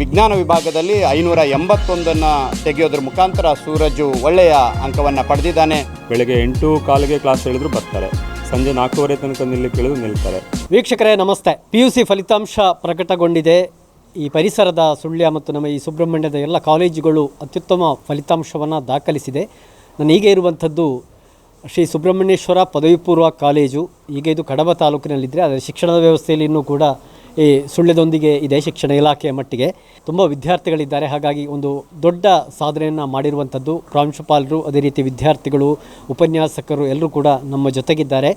ವಿಜ್ಞಾನ ವಿಭಾಗದಲ್ಲಿ ಐನೂರ ಎಂಬತ್ತೊಂದನ್ನು ತೆಗೆಯೋದ್ರ ಮುಖಾಂತರ ಸೂರಜು ಒಳ್ಳೆಯ ಅಂಕವನ್ನು ಪಡೆದಿದ್ದಾನೆ. ಬೆಳಗ್ಗೆ ಎಂಟು ಕಾಲಿಗೆ ಕ್ಲಾಸ್ ಹೇಳಿದ್ರು ಬರ್ತಾರೆ. ಸಂಜೆ ನಾಲ್ಕೂವರೆ ತನಕ ನಿಲ್ಲಕ್ಕೆ ಕೇಳಿದ್ರು ನಿಲ್ತಾರೆ. ವೀಕ್ಷಕರೇ ನಮಸ್ತೆ. ಪಿ ಯು ಸಿ ಫಲಿತಾಂಶ ಪ್ರಕಟಗೊಂಡಿದೆ. ಈ ಪರಿಸರದ ಸುಳ್ಯ ಮತ್ತು ನಮ್ಮ ಈ ಸುಬ್ರಹ್ಮಣ್ಯದ ಎಲ್ಲ ಕಾಲೇಜುಗಳು ಅತ್ಯುತ್ತಮ ಫಲಿತಾಂಶವನ್ನು ದಾಖಲಿಸಿದೆ. ನಾನು ಈಗ ಇರುವಂಥದ್ದು ಶ್ರೀ ಸುಬ್ರಹ್ಮಣ್ಯೇಶ್ವರ ಪದವಿ ಪೂರ್ವ ಕಾಲೇಜು. ಈಗ ಇದು ಕಡಬ ತಾಲೂಕಿನಲ್ಲಿದ್ದರೆ ಅದರ ಶಿಕ್ಷಣದ ವ್ಯವಸ್ಥೆಯಲ್ಲಿ ಇನ್ನೂ ಕೂಡ ಈ ಸುಳ್ಳ್ಯದೊಂದಿಗೆ ಇದೆ ಶಿಕ್ಷಣ ಇಲಾಖೆಯ ಮಟ್ಟಿಗೆ. ತುಂಬ ವಿದ್ಯಾರ್ಥಿಗಳಿದ್ದಾರೆ. ಹಾಗಾಗಿ ಒಂದು ದೊಡ್ಡ ಸಾಧನೆಯನ್ನು ಮಾಡಿರುವಂಥದ್ದು ಪ್ರಾಂಶುಪಾಲರು, ಅದೇ ರೀತಿ ವಿದ್ಯಾರ್ಥಿಗಳು, ಉಪನ್ಯಾಸಕರು ಎಲ್ಲರೂ ಕೂಡ ನಮ್ಮ ಜೊತೆಗಿದ್ದಾರೆ.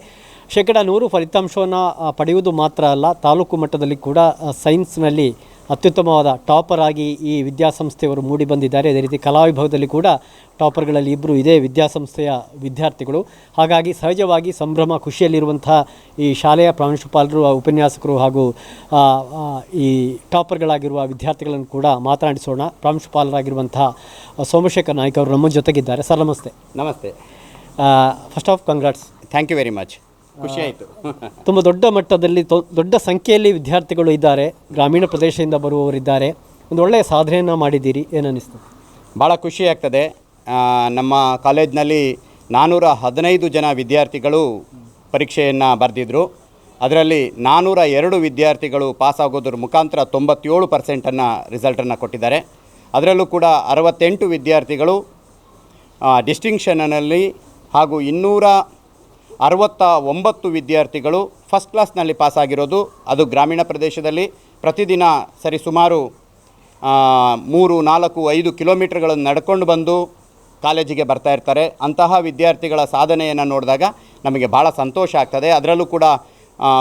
ಶೇಕಡ ನೂರು ಫಲಿತಾಂಶವನ್ನು ಪಡೆಯುವುದು ಮಾತ್ರ ಅಲ್ಲ, ತಾಲೂಕು ಮಟ್ಟದಲ್ಲಿ ಕೂಡ ಸೈನ್ಸ್ನಲ್ಲಿ ಅತ್ಯುತ್ತಮವಾದ ಟಾಪರ್ ಆಗಿ ಈ ವಿದ್ಯಾಸಂಸ್ಥೆಯವರು ಮೂಡಿ ಬಂದಿದ್ದಾರೆ. ಅದೇ ರೀತಿ ಕಲಾ ವಿಭಾಗದಲ್ಲಿ ಕೂಡ ಟಾಪರ್ಗಳಲ್ಲಿ ಇಬ್ಬರು ಇದೇ ವಿದ್ಯಾಸಂಸ್ಥೆಯ ವಿದ್ಯಾರ್ಥಿಗಳು. ಹಾಗಾಗಿ ಸಹಜವಾಗಿ ಸಂಭ್ರಮ ಖುಷಿಯಲ್ಲಿರುವಂಥ ಈ ಶಾಲೆಯ ಪ್ರಾಂಶುಪಾಲರು ಉಪನ್ಯಾಸಕರು ಹಾಗೂ ಈ ಟಾಪರ್ಗಳಾಗಿರುವ ವಿದ್ಯಾರ್ಥಿಗಳನ್ನು ಕೂಡ ಮಾತನಾಡಿಸೋಣ. ಪ್ರಾಂಶುಪಾಲರಾಗಿರುವಂಥ ಸೋಮಶೇಖರ್ ನಾಯ್ಕ ಅವರು ನಮ್ಮ ಜೊತೆಗಿದ್ದಾರೆ. ಸರ್ ನಮಸ್ತೆ. ನಮಸ್ತೆ. First of congrats thank you very much ಖುಷಿ ಆಯಿತು. ತುಂಬ ದೊಡ್ಡ ಮಟ್ಟದಲ್ಲಿ ದೊಡ್ಡ ಸಂಖ್ಯೆಯಲ್ಲಿ ವಿದ್ಯಾರ್ಥಿಗಳು ಇದ್ದಾರೆ. ಗ್ರಾಮೀಣ ಪ್ರದೇಶದಿಂದ ಬರುವವರಿದ್ದಾರೆ. ಒಂದು ಒಳ್ಳೆಯ ಸಾಧನೆಯನ್ನು ಮಾಡಿದ್ದೀರಿ. ಏನನ್ನಿಸ್ತು ಭಾಳ ಖುಷಿ ಆಗ್ತದೆ. ನಮ್ಮ ಕಾಲೇಜ್ನಲ್ಲಿ ನಾನ್ನೂರ ಹದಿನೈದು ಜನ ವಿದ್ಯಾರ್ಥಿಗಳು ಪರೀಕ್ಷೆಯನ್ನು ಬರೆದಿದ್ದರು ಅದರಲ್ಲಿ ನಾನ್ನೂರ ಎರಡು ವಿದ್ಯಾರ್ಥಿಗಳು ಪಾಸ್ ಆಗೋದ್ರ ಮುಖಾಂತರ ತೊಂಬತ್ತೇಳು ಪರ್ಸೆಂಟನ್ನು ರಿಸಲ್ಟನ್ನು ಕೊಟ್ಟಿದ್ದಾರೆ. ಅದರಲ್ಲೂ ಕೂಡ ಅರವತ್ತೆಂಟು ವಿದ್ಯಾರ್ಥಿಗಳು ಡಿಸ್ಟಿಂಕ್ಷನ್ನಲ್ಲಿ ಹಾಗೂ ಇನ್ನೂರ ಅರವತ್ತ ಒಂಬತ್ತು ವಿದ್ಯಾರ್ಥಿಗಳು ಫಸ್ಟ್ ಕ್ಲಾಸ್ನಲ್ಲಿ ಪಾಸಾಗಿರೋದು ಅದು ಗ್ರಾಮೀಣ ಪ್ರದೇಶದಲ್ಲಿ. ಪ್ರತಿದಿನ ಸರಿ ಸುಮಾರು ಆ, ಮೂರು ನಾಲ್ಕು ಐದು ಕಿಲೋಮೀಟ್ರ್ಗಳನ್ನು ನಡ್ಕೊಂಡು ಬಂದು ಕಾಲೇಜಿಗೆ ಬರ್ತಾ ಇರ್ತಾರೆ. ಅಂತಹ ವಿದ್ಯಾರ್ಥಿಗಳ ಸಾಧನೆಯನ್ನು ನೋಡಿದಾಗ ನಮಗೆ ಭಾಳ ಸಂತೋಷ ಆಗ್ತದೆ. ಅದರಲ್ಲೂ ಕೂಡ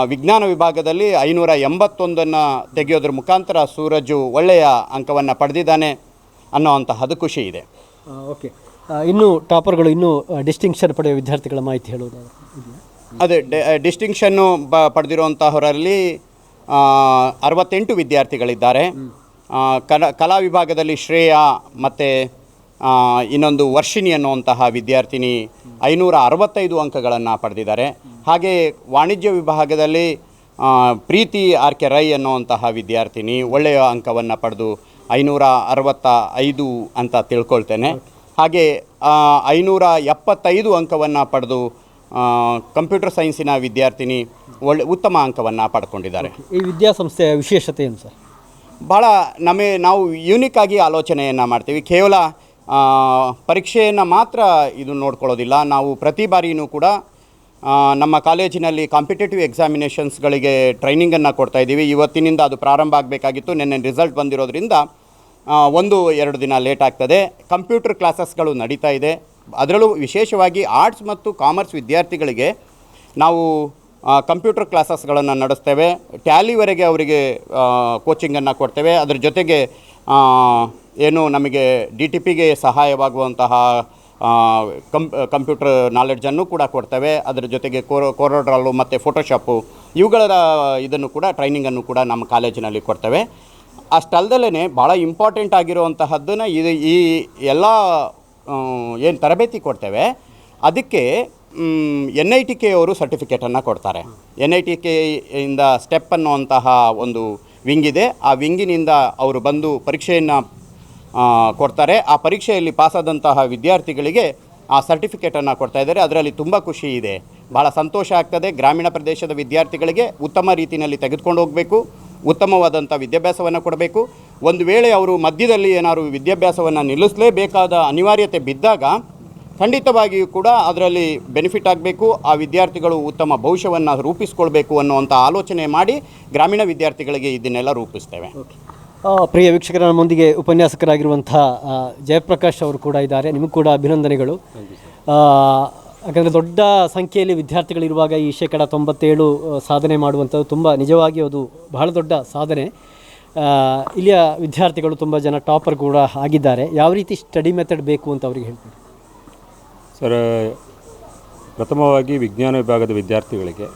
ವಿಜ್ಞಾನ ವಿಭಾಗದಲ್ಲಿ ಐನೂರ ಎಂಬತ್ತೊಂದನ್ನು ತೆಗೆಯೋದ್ರ ಮುಖಾಂತರ ಸೂರಜು ಒಳ್ಳೆಯ ಅಂಕವನ್ನು ಪಡೆದಿದ್ದಾನೆ ಅನ್ನೋವಂತಹದ್ದು ಖುಷಿ ಇದೆ. ಓಕೆ. ಇನ್ನೂ ಟಾಪರ್ಗಳು ಇನ್ನೂ ಡಿಸ್ಟಿಂಕ್ಷನ್ ಪಡೆಯುವ ವಿದ್ಯಾರ್ಥಿಗಳ ಮಾಹಿತಿ ಹೇಳೋದು? ಅದೇ. ಡಿಸ್ಟಿಂಕ್ಷನ್ನು ಬ ಪಡೆದಿರುವಂತಹವರಲ್ಲಿ ಅರವತ್ತೆಂಟು ವಿದ್ಯಾರ್ಥಿಗಳಿದ್ದಾರೆ. ಕಲ, ಕಲಾ ವಿಭಾಗದಲ್ಲಿ ಶ್ರೇಯಾ ಮತ್ತು ಇನ್ನೊಂದು ವರ್ಷಿಣಿ ಅನ್ನುವಂತಹ ವಿದ್ಯಾರ್ಥಿನಿ ಐನೂರ ಅರವತ್ತೈದು ಅಂಕಗಳನ್ನು ಪಡೆದಿದ್ದಾರೆ. ಹಾಗೆ ವಾಣಿಜ್ಯ ವಿಭಾಗದಲ್ಲಿ ಪ್ರೀತಿ ಆರ್ ಕೆ ರೈ ಅನ್ನುವಂತಹ ವಿದ್ಯಾರ್ಥಿನಿ ಒಳ್ಳೆಯ ಅಂಕವನ್ನು ಪಡೆದು ಐನೂರ ಅರವತ್ತ ಐದು ಅಂತ ತಿಳ್ಕೊಳ್ತೇನೆ. ಹಾಗೆ ಐನೂರ ಎಪ್ಪತ್ತೈದು ಅಂಕವನ್ನು ಪಡೆದು ಕಂಪ್ಯೂಟರ್ ಸೈನ್ಸಿನ ವಿದ್ಯಾರ್ಥಿನಿ ಒಳ್ಳೆ ಉತ್ತಮ ಅಂಕವನ್ನು ಪಡ್ಕೊಂಡಿದ್ದಾರೆ. ಈ ವಿದ್ಯಾಸಂಸ್ಥೆಯ ವಿಶೇಷತೆ ಏನು ಸರ್? ಭಾಳ ನಮಗೆ ನಾವು ಯೂನಿಕ್ ಆಗಿ ಆಲೋಚನೆಯನ್ನು ಮಾಡ್ತೀವಿ. ಕೇವಲ ಪರೀಕ್ಷೆಯನ್ನು ಮಾತ್ರ ಇದು ನೋಡ್ಕೊಳ್ಳೋದಿಲ್ಲ. ನಾವು ಪ್ರತಿ ಬಾರಿಯೂ ಕೂಡ ನಮ್ಮ ಕಾಲೇಜಿನಲ್ಲಿ ಕಾಂಪಿಟೇಟಿವ್ ಎಕ್ಸಾಮಿನೇಷನ್ಸ್ಗಳಿಗೆ ಟ್ರೈನಿಂಗನ್ನು ಕೊಡ್ತಾ ಇದ್ದೀವಿ. ಇವತ್ತಿನಿಂದ ಅದು ಪ್ರಾರಂಭ ಆಗಬೇಕಾಗಿತ್ತು. ನಿನ್ನೆ ರಿಸಲ್ಟ್ ಬಂದಿರೋದ್ರಿಂದ ಒಂದು, ಎರಡು ದಿನ ಲೇಟ್ ಆಗ್ತದೆ. ಕಂಪ್ಯೂಟರ್ ಕ್ಲಾಸಸ್ಗಳು ನಡೀತಾ ಇದೆ. ಅದರಲ್ಲೂ ವಿಶೇಷವಾಗಿ ಆರ್ಟ್ಸ್ ಮತ್ತು ಕಾಮರ್ಸ್ ವಿದ್ಯಾರ್ಥಿಗಳಿಗೆ ನಾವು ಕಂಪ್ಯೂಟರ್ ಕ್ಲಾಸಸ್ಗಳನ್ನು ನಡೆಸ್ತೇವೆ. ಟ್ಯಾಲಿವರೆಗೆ ಅವರಿಗೆ ಕೋಚಿಂಗನ್ನು ಕೊಡ್ತೇವೆ. ಅದರ ಜೊತೆಗೆ ಏನು ನಮಗೆ ಡಿ ಟಿ ಪಿಗೆ ಸಹಾಯವಾಗುವಂತಹ ಕಂ ಕಂಪ್ಯೂಟರ್ ನಾಲೆಡ್ಜನ್ನು ಕೂಡ ಕೊಡ್ತೇವೆ. ಅದರ ಜೊತೆಗೆ ಕೋರೋ ಕೋರೋಡ್ರಲ್ಲು ಮತ್ತು ಫೋಟೋಶಾಪು ಇವುಗಳ, ಇದನ್ನು ಕೂಡ ಟ್ರೈನಿಂಗನ್ನು ಕೂಡ ನಮ್ಮ ಕಾಲೇಜಿನಲ್ಲಿ ಕೊಡ್ತೇವೆ. ಅಷ್ಟಲ್ದಲೇ ಭಾಳ ಇಂಪಾರ್ಟೆಂಟ್ ಆಗಿರುವಂತಹದ್ದನ್ನು ಇದು ಈ ಎಲ್ಲ ಏನು ತರಬೇತಿ ಕೊಡ್ತೇವೆ. ಅದಕ್ಕೆ ಎನ್ ಐ ಟಿ ಕೆ ಅವರು ಸರ್ಟಿಫಿಕೇಟನ್ನು ಕೊಡ್ತಾರೆ. ಎನ್ ಐ ಟಿ ಕೆ ಇಂದ ಸ್ಟೆಪ್ ಅನ್ನುವಂತಹ ಒಂದು ವಿಂಗ್ ಇದೆ. ಆ ವಿಂಗಿನಿಂದ ಅವರು ಬಂದು ಪರೀಕ್ಷೆಯನ್ನು ಕೊಡ್ತಾರೆ. ಆ ಪರೀಕ್ಷೆಯಲ್ಲಿ ಪಾಸಾದಂತಹ ವಿದ್ಯಾರ್ಥಿಗಳಿಗೆ ಆ ಸರ್ಟಿಫಿಕೇಟನ್ನು ಕೊಡ್ತಾ ಇದ್ದಾರೆ. ಅದರಲ್ಲಿ ತುಂಬ ಖುಷಿ ಇದೆ. ಭಾಳ ಸಂತೋಷ ಆಗ್ತದೆ. ಗ್ರಾಮೀಣ ಪ್ರದೇಶದ ವಿದ್ಯಾರ್ಥಿಗಳಿಗೆ ಉತ್ತಮ ರೀತಿಯಲ್ಲಿ ತೆಗೆದುಕೊಂಡು ಹೋಗಬೇಕು. ಉತ್ತಮವಾದಂಥ ವಿದ್ಯಾಭ್ಯಾಸವನ್ನು ಕೊಡಬೇಕು. ಒಂದು ವೇಳೆ ಅವರು ಮಧ್ಯದಲ್ಲಿ ಏನಾದರೂ ವಿದ್ಯಾಭ್ಯಾಸವನ್ನು ನಿಲ್ಲಿಸಲೇಬೇಕಾದ ಅನಿವಾರ್ಯತೆ ಬಿದ್ದಾಗ ಖಂಡಿತವಾಗಿಯೂ ಕೂಡ ಅದರಲ್ಲಿ ಬೆನಿಫಿಟ್ ಆಗಬೇಕು. ಆ ವಿದ್ಯಾರ್ಥಿಗಳು ಉತ್ತಮ ಭವಿಷ್ಯವನ್ನು ರೂಪಿಸ್ಕೊಳ್ಬೇಕು ಅನ್ನುವಂಥ ಆಲೋಚನೆ ಮಾಡಿ ಗ್ರಾಮೀಣ ವಿದ್ಯಾರ್ಥಿಗಳಿಗೆ ಇದನ್ನೆಲ್ಲ ರೂಪಿಸ್ತೇವೆ. ಆ, ಪ್ರಿಯ ವೀಕ್ಷಕರ ನಮ್ಮೊಂದಿಗೆ ಉಪನ್ಯಾಸಕರಾಗಿರುವಂಥ ಜಯಪ್ರಕಾಶ್ ಅವರು ಕೂಡ ಇದ್ದಾರೆ. ನಿಮಗೂ ಕೂಡ ಅಭಿನಂದನೆಗಳು. ಆ, ಯಾಕಂದರೆ ದೊಡ್ಡ ಸಂಖ್ಯೆಯಲ್ಲಿ ವಿದ್ಯಾರ್ಥಿಗಳಿರುವಾಗ ಈ ಶೇಕಡ ತೊಂಬತ್ತೇಳು ಸಾಧನೆ ಮಾಡುವಂಥದ್ದು ತುಂಬ ನಿಜವಾಗಿ ಅದು ಬಹಳ ದೊಡ್ಡ ಸಾಧನೆ. ಇಲ್ಲಿಯ ವಿದ್ಯಾರ್ಥಿಗಳು ತುಂಬ ಜನ ಟಾಪರ್ ಕೂಡ ಆಗಿದ್ದಾರೆ. ಯಾವ ರೀತಿ ಸ್ಟಡಿ ಮೆಥಡ್ ಬೇಕು ಅಂತ ಅವರಿಗೆ ಹೇಳ್ತಾರೆ? ಸರ್, ಪ್ರಥಮವಾಗಿ ವಿಜ್ಞಾನ ವಿಭಾಗದ ವಿದ್ಯಾರ್ಥಿಗಳಿಗೆ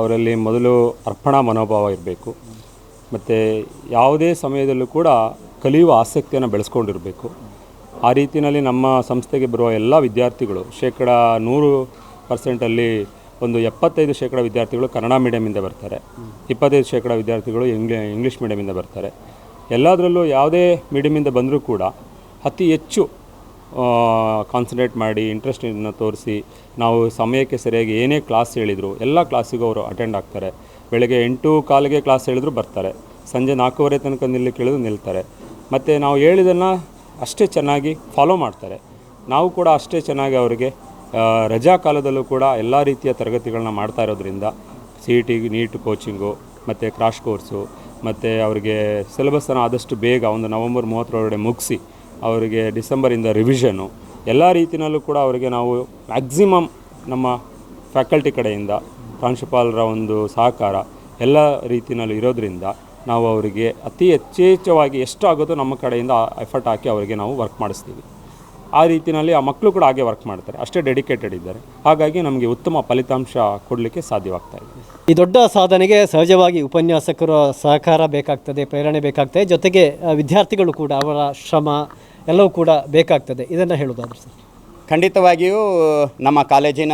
ಅವರಲ್ಲಿ ಮೊದಲು ಅರ್ಪಣಾ ಮನೋಭಾವ ಇರಬೇಕು. ಮತ್ತು ಯಾವುದೇ ಸಮಯದಲ್ಲೂ ಕೂಡ ಕಲಿಯುವ ಆಸಕ್ತಿಯನ್ನು ಬೆಳೆಸ್ಕೊಂಡಿರಬೇಕು. ಆ ರೀತಿಯಲ್ಲಿ ನಮ್ಮ ಸಂಸ್ಥೆಗೆ ಬರುವ ಎಲ್ಲ ವಿದ್ಯಾರ್ಥಿಗಳು, ಶೇಕಡ ನೂರು ಪರ್ಸೆಂಟಲ್ಲಿ ಒಂದು ಎಪ್ಪತ್ತೈದು ಶೇಕಡ ವಿದ್ಯಾರ್ಥಿಗಳು ಕನ್ನಡ ಮೀಡಿಯಮಿಂದ ಬರ್ತಾರೆ. ಇಪ್ಪತ್ತೈದು ಶೇಕಡ ವಿದ್ಯಾರ್ಥಿಗಳು ಇಂಗ್ಲಿ ಇಂಗ್ಲೀಷ್ ಮೀಡಿಯಮಿಂದ ಬರ್ತಾರೆ. ಎಲ್ಲದರಲ್ಲೂ ಯಾವುದೇ ಮೀಡಿಯಮಿಂದ ಬಂದರೂ ಕೂಡ ಅತಿ ಹೆಚ್ಚು ಕಾನ್ಸಂಟ್ರೇಟ್ ಮಾಡಿ ಇಂಟ್ರೆಸ್ಟನ್ನು ತೋರಿಸಿ, ನಾವು ಸಮಯಕ್ಕೆ ಸರಿಯಾಗಿ ಏನೇ ಕ್ಲಾಸ್ ಹೇಳಿದರು, ಎಲ್ಲ ಕ್ಲಾಸಿಗೂ ಅವರು ಅಟೆಂಡ್ ಆಗ್ತಾರೆ. ಬೆಳಗ್ಗೆ ಎಂಟು ಕಾಲಿಗೆ ಕ್ಲಾಸ್ ಹೇಳಿದ್ರು ಬರ್ತಾರೆ. ಸಂಜೆ ನಾಲ್ಕೂವರೆ ತನಕ ನಿಲ್ಲಿ ಕೇಳಿದ್ರು ನಿಲ್ತಾರೆ. ಮತ್ತು ನಾವು ಹೇಳಿದ್ದನ್ನು ಅಷ್ಟೇ ಚೆನ್ನಾಗಿ ಫಾಲೋ ಮಾಡ್ತಾರೆ. ನಾವು ಕೂಡ ಅಷ್ಟೇ ಚೆನ್ನಾಗಿ ಅವರಿಗೆ ರಜಾ ಕಾಲದಲ್ಲೂ ಕೂಡ ಎಲ್ಲ ರೀತಿಯ ತರಗತಿಗಳನ್ನ ಮಾಡ್ತಾ ಇರೋದ್ರಿಂದ C E T NEET coaching ಮತ್ತು ಕ್ರಾಶ್ ಕೋರ್ಸು ಮತ್ತು ಅವರಿಗೆ ಸಿಲೆಬಸ್ಸನ್ನು ಆದಷ್ಟು ಬೇಗ ಒಂದು ನವಂಬರ್ ಮೂವತ್ತರೊಳಗಡೆ ಮುಗಿಸಿ, ಅವರಿಗೆ ಡಿಸೆಂಬರಿಂದ ರಿವಿಷನು ಎಲ್ಲ ರೀತಿಯಲ್ಲೂ ಕೂಡ ಅವರಿಗೆ ನಾವು ಮ್ಯಾಕ್ಸಿಮಮ್ ನಮ್ಮ ಫ್ಯಾಕಲ್ಟಿ ಕಡೆಯಿಂದ, ಪ್ರಾಂಶುಪಾಲರ ಒಂದು ಸಹಕಾರ, ಎಲ್ಲ ರೀತಿಯಲ್ಲಿ ಇರೋದ್ರಿಂದ ನಾವು ಅವರಿಗೆ ಅತಿ ಹೆಚ್ಚೆಚ್ಚವಾಗಿ ಎಷ್ಟು ಆಗುತ್ತೋ ನಮ್ಮ ಕಡೆಯಿಂದ ಎಫರ್ಟ್ ಹಾಕಿ ಅವರಿಗೆ ನಾವು ವರ್ಕ್ ಮಾಡಿಸ್ತೀವಿ. ಆ ರೀತಿಯಲ್ಲಿ ಆ ಮಕ್ಕಳು ಕೂಡ ಹಾಗೆ ವರ್ಕ್ ಮಾಡ್ತಾರೆ. ಅಷ್ಟೇ ಡೆಡಿಕೇಟೆಡ್ ಇದ್ದಾರೆ. ಹಾಗಾಗಿ ನಮಗೆ ಉತ್ತಮ ಫಲಿತಾಂಶ ಕೊಡಲಿಕ್ಕೆ ಸಾಧ್ಯವಾಗ್ತಾ ಇದೆ. ಈ ದೊಡ್ಡ ಸಾಧನೆಗೆ ಸಹಜವಾಗಿ ಉಪನ್ಯಾಸಕರ ಸಹಕಾರ ಬೇಕಾಗ್ತದೆ ಪ್ರೇರಣೆ ಬೇಕಾಗ್ತದೆ. ಜೊತೆಗೆ ವಿದ್ಯಾರ್ಥಿಗಳು ಕೂಡ ಅವರ ಶ್ರಮ ಎಲ್ಲವೂ ಕೂಡ ಬೇಕಾಗ್ತದೆ. ಇದನ್ನು ಹೇಳೋದಾದ್ರೆ ಸರ್. ಖಂಡಿತವಾಗಿಯೂ ನಮ್ಮ ಕಾಲೇಜಿನ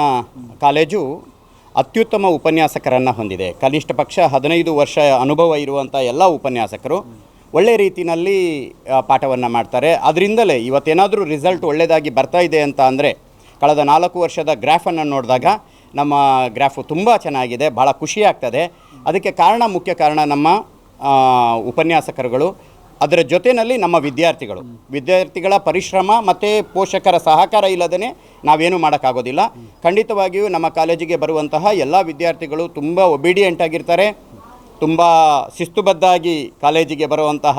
ಕಾಲೇಜು ಅತ್ಯುತ್ತಮ ಉಪನ್ಯಾಸಕರನ್ನು ಹೊಂದಿದೆ. ಕನಿಷ್ಠ ಪಕ್ಷ ಹದಿನೈದು ವರ್ಷ ಅನುಭವ ಇರುವಂಥ ಎಲ್ಲ ಉಪನ್ಯಾಸಕರು ಒಳ್ಳೆ ರೀತಿಯಲ್ಲಿ ಪಾಠವನ್ನು ಮಾಡ್ತಾರೆ. ಅದರಿಂದಲೇ ಇವತ್ತೇನಾದರೂ ರಿಸಲ್ಟ್ ಒಳ್ಳೆಯದಾಗಿ ಬರ್ತಾ ಇದೆ ಅಂತ ಅಂದರೆ, ಕಳೆದ ನಾಲ್ಕು ವರ್ಷದ ಗ್ರಾಫನ್ನು ನೋಡಿದಾಗ ನಮ್ಮ ಗ್ರಾಫು ತುಂಬ ಚೆನ್ನಾಗಿದೆ ಭಾಳ ಖುಷಿ ಆಗ್ತದೆ. ಅದಕ್ಕೆ ಕಾರಣ, ಮುಖ್ಯ ಕಾರಣ ನಮ್ಮ ಉಪನ್ಯಾಸಕರುಗಳು ಅದರ ಜೊತೆಯಲ್ಲಿ ನಮ್ಮ ವಿದ್ಯಾರ್ಥಿಗಳು. ವಿದ್ಯಾರ್ಥಿಗಳ ಪರಿಶ್ರಮ ಮತ್ತು ಪೋಷಕರ ಸಹಕಾರ ಇಲ್ಲದೇ ನಾವೇನು ಮಾಡೋಕ್ಕಾಗೋದಿಲ್ಲ. ಖಂಡಿತವಾಗಿಯೂ ನಮ್ಮ ಕಾಲೇಜಿಗೆ ಬರುವಂತಹ ಎಲ್ಲ ವಿದ್ಯಾರ್ಥಿಗಳು ತುಂಬ ಒಬಿಡಿಯೆಂಟ್ ಆಗಿರ್ತಾರೆ. ತುಂಬ ಶಿಸ್ತುಬದ್ಧಾಗಿ ಕಾಲೇಜಿಗೆ ಬರುವಂತಹ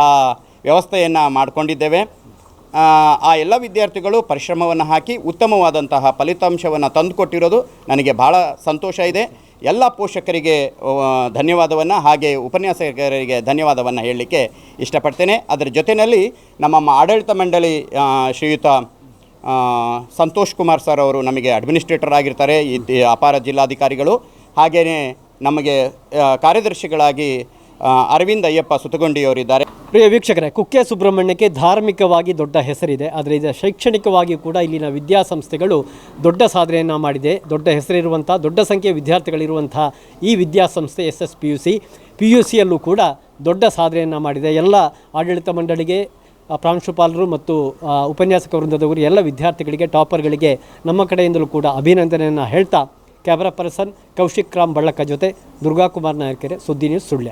ವ್ಯವಸ್ಥೆಯನ್ನು ಮಾಡಿಕೊಂಡಿದ್ದೇವೆ. ಆ, ಎಲ್ಲ ವಿದ್ಯಾರ್ಥಿಗಳು ಪರಿಶ್ರಮವನ್ನು ಹಾಕಿ ಉತ್ತಮವಾದಂತಹ ಫಲಿತಾಂಶವನ್ನು ತಂದುಕೊಟ್ಟಿರೋದು ನನಗೆ ಭಾಳ ಸಂತೋಷ ಇದೆ. ಎಲ್ಲ ಪೋಷಕರಿಗೆ ಧನ್ಯವಾದವನ್ನು ಹಾಗೆ ಉಪನ್ಯಾಸಕರಿಗೆ ಧನ್ಯವಾದವನ್ನು ಹೇಳಲಿಕ್ಕೆ ಇಷ್ಟಪಡ್ತೇನೆ. ಅದರ ಜೊತೆಯಲ್ಲಿ ನಮ್ಮ ಆಡಳಿತ ಮಂಡಳಿ ಶ್ರೀಯುತ ಸಂತೋಷ್ ಕುಮಾರ್ ಸರ್ ಅವರು ನಮಗೆ ಅಡ್ಮಿನಿಸ್ಟ್ರೇಟರ್ ಆಗಿರ್ತಾರೆ. ಈ ಅಪಾರ ಜಿಲ್ಲಾಧಿಕಾರಿಗಳು. ಹಾಗೆಯೇ ನಮಗೆ ಕಾರ್ಯದರ್ಶಿಗಳಾಗಿ ಅರವಿಂದ್ ಅಯ್ಯಪ್ಪ ಸುತಗೊಂಡಿಯವರಿದ್ದಾರೆ. ಪ್ರಿಯ ವೀಕ್ಷಕರೇ, ಕುಕ್ಕೆ ಸುಬ್ರಹ್ಮಣ್ಯಕ್ಕೆ ಧಾರ್ಮಿಕವಾಗಿ ದೊಡ್ಡ ಹೆಸರಿದೆ. ಆದರೆ ಇದು ಶೈಕ್ಷಣಿಕವಾಗಿ ಕೂಡ ಇಲ್ಲಿನ ವಿದ್ಯಾಸಂಸ್ಥೆಗಳು ದೊಡ್ಡ ಸಾಧನೆಯನ್ನು ಮಾಡಿದೆ. ದೊಡ್ಡ ಹೆಸರಿರುವಂಥ, ದೊಡ್ಡ ಸಂಖ್ಯೆಯ ವಿದ್ಯಾರ್ಥಿಗಳಿರುವಂಥ ಈ ವಿದ್ಯಾಸಂಸ್ಥೆ S S P U C P U ಸಿಯಲ್ಲೂ ಕೂಡ ದೊಡ್ಡ ಸಾಧನೆಯನ್ನು ಮಾಡಿದೆ. ಎಲ್ಲ ಆಡಳಿತ ಮಂಡಳಿಗೆ ಪ್ರಾಂಶುಪಾಲರು ಮತ್ತು ಉಪನ್ಯಾಸಕ ವೃಂದದವರು, ಎಲ್ಲ ವಿದ್ಯಾರ್ಥಿಗಳಿಗೆ, ಟಾಪರ್ಗಳಿಗೆ ನಮ್ಮ ಕಡೆಯಿಂದಲೂ ಕೂಡ ಅಭಿನಂದನೆಯನ್ನು ಹೇಳ್ತಾ, ಕ್ಯಾಮರಾ ಪರ್ಸನ್ ಕೌಶಿಕ್ ರಾಮ್ ಬಳ್ಳಕ ಜೊತೆ ದುರ್ಗಾಕುಮಾರ್ ನಾಯಕೆರೆ ಸುದ್ದಿ ನ್ಯೂಸ್ ಸುಳ್ಯ.